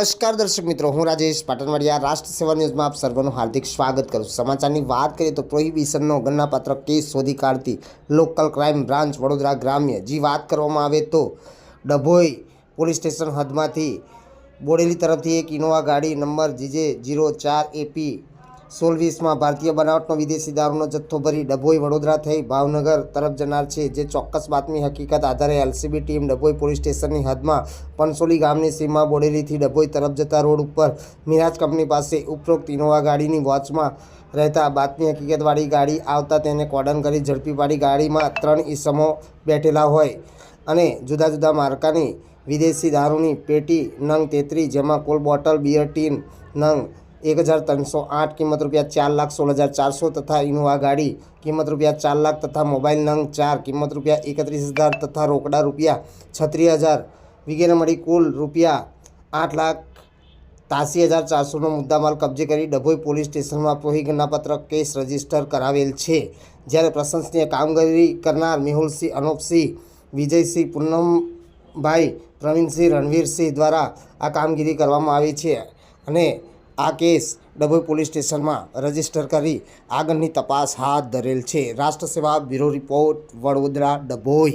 નમસ્કાર દર્શક મિત્રો, હું રાજેશ પાટણવાડિયા, રાષ્ટ્ર સેવા ન્યૂઝમાં આપ સર્વનું હાર્દિક સ્વાગત કરું સમાચારની વાત કરીએ તો પ્રોહિબિશનનો ગણનાપાત્ર કેસ શોધી કાઢતી લોકલ ક્રાઇમ બ્રાન્ચ વડોદરા ગ્રામ્ય. જી વાત કરવામાં આવે તો ડભોઈ પોલીસ સ્ટેશન હદમાંથી બોડેલી તરફથી એક ઇનોવા ગાડી નંબર જીજે જીરો ચાર એપી સોળ વીસમાં ભારતીય બનાવટનો વિદેશી દારૂનો જથ્થો ભરી ડભોઈ વડોદરા થઈ ભાવનગર તરફ જનાર છે, જે ચોક્કસ બાતમી હકીકત આધારે એલસીબી ટીમ ડભોઈ પોલીસ સ્ટેશનની હદમાં પનસોલી ગામની સીમા બોડેલીથી ડભોઈ તરફ જતા રોડ ઉપર મિરાજ કંપની પાસે ઉપરોક્ત ઇનોવા ગાડીની વોચમાં રહેતા બાતમી હકીકતવાળી ગાડી આવતા તેને કોર્ડન કરી ઝડપી પાડી ગાડીમાં ત્રણ ઈસમો બેઠેલા હોય અને જુદા જુદા માર્કાની વિદેશી દારૂની પેટી નંગ તેત્રી, જેમાં કોલ બોટલ, બિયર ટીન નંગ એક હજાર ત્રણસો આઠ કિંમત રૂપિયા ચાર લાખ સોળ હજાર ચારસો તથા ઇનોવા ગાડી કિંમત રૂપિયા ચાર લાખ તથા મોબાઈલ નંગ ચાર કિંમત રૂપિયા એકત્રીસ હજાર તથા રોકડા રૂપિયા છત્રીસ હજાર. વગેરે મળી કુલ રૂપિયા આઠ લાખ તાસી હજાર ચારસોનો મુદ્દામાલ કબજે કરી ડભોઈ પોલીસ સ્ટેશનમાં પોહી ગણનાપત્ર કેસ રજિસ્ટર કરાવેલ છે. જ્યારે પ્રશંસનીય કામગીરી કરનાર મેહુલસિંહ, અનોપસિંહ, વિજયસિંહ, પૂનમભાઈ, પ્રવીણસિંહ, રણવીરસિંહ દ્વારા આ કામગીરી કરવામાં આવી છે અને આ કેસ ડભોઈ પોલીસ સ્ટેશનમાં રજિસ્ટર કરી આગળની તપાસ હાથ ધરેલ છે. રાષ્ટ્ર સેવા બ્યુરો રિપોર્ટ, વડોદરા ડભોઈ.